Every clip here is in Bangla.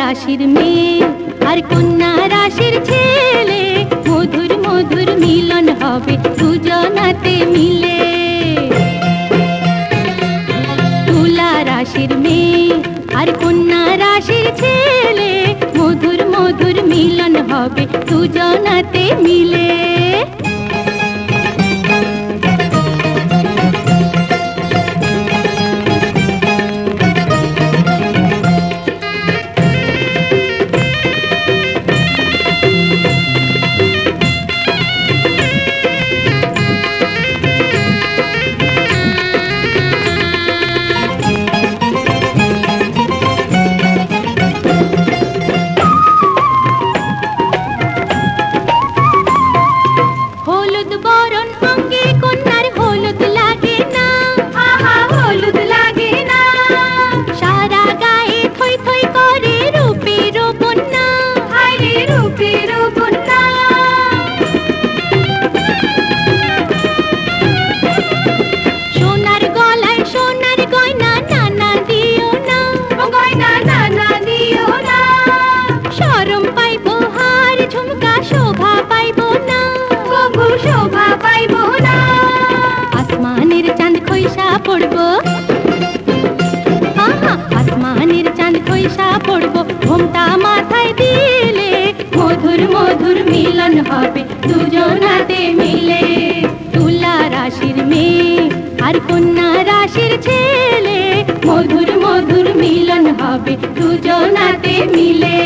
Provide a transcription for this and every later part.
রাশির মেয়ে আর কন্যা রাশির ছেলে, মধুর মধুর মিলন হবে দুজনাতে মিলে। তুলা রাশির মেয়ে আর কন্যা মিলন হবে দুজনাতে মিলে হলুদ অঙ্গে কন্যার হলুদ লাগে না। আহা হলুদ লাগে না। সারা গায়ে থই থই করে রূপের বন্যা হায়রে রূপের বন্যা সোনার গলায় সোনার গয়না নানা দিও না। গয়না নানা দিও না। শরম পাইবো হার ঝুমকা শোভা পাইবো না। শোভা পাইবো না। মিলে তুলা রাশির মেয়ে আর কন্যা রাশির ছেলে। মধুর মধুর মিলন হবে। দুজনাতে মিলে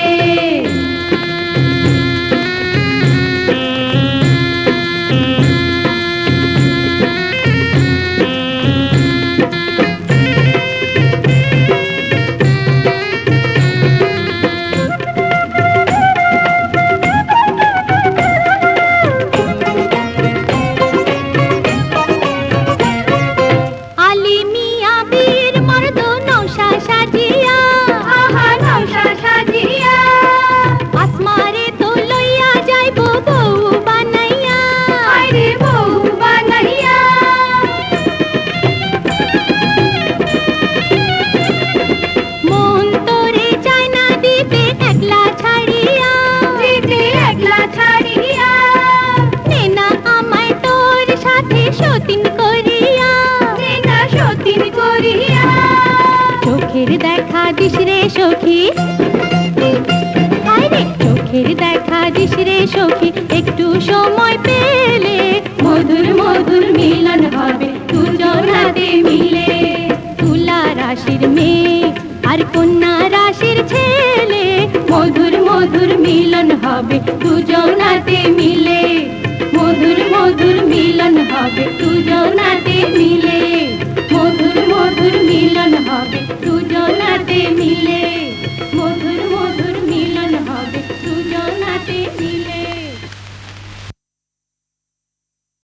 চোখের দেখা দিস রে সখী। চোখের দেখা দিস রে সখী, একটু সময় পেলে মধুর মধুর মিলন হবে দুজন হাতে মিলে। তুলা রাশির মেয়ে আর কন্যা রাশির ছেলে, মধুর মধুর মিলন হবে দুজন হাতে মিলে। মধুর মধুর মিলন হবে দুজন হাতে মিলে।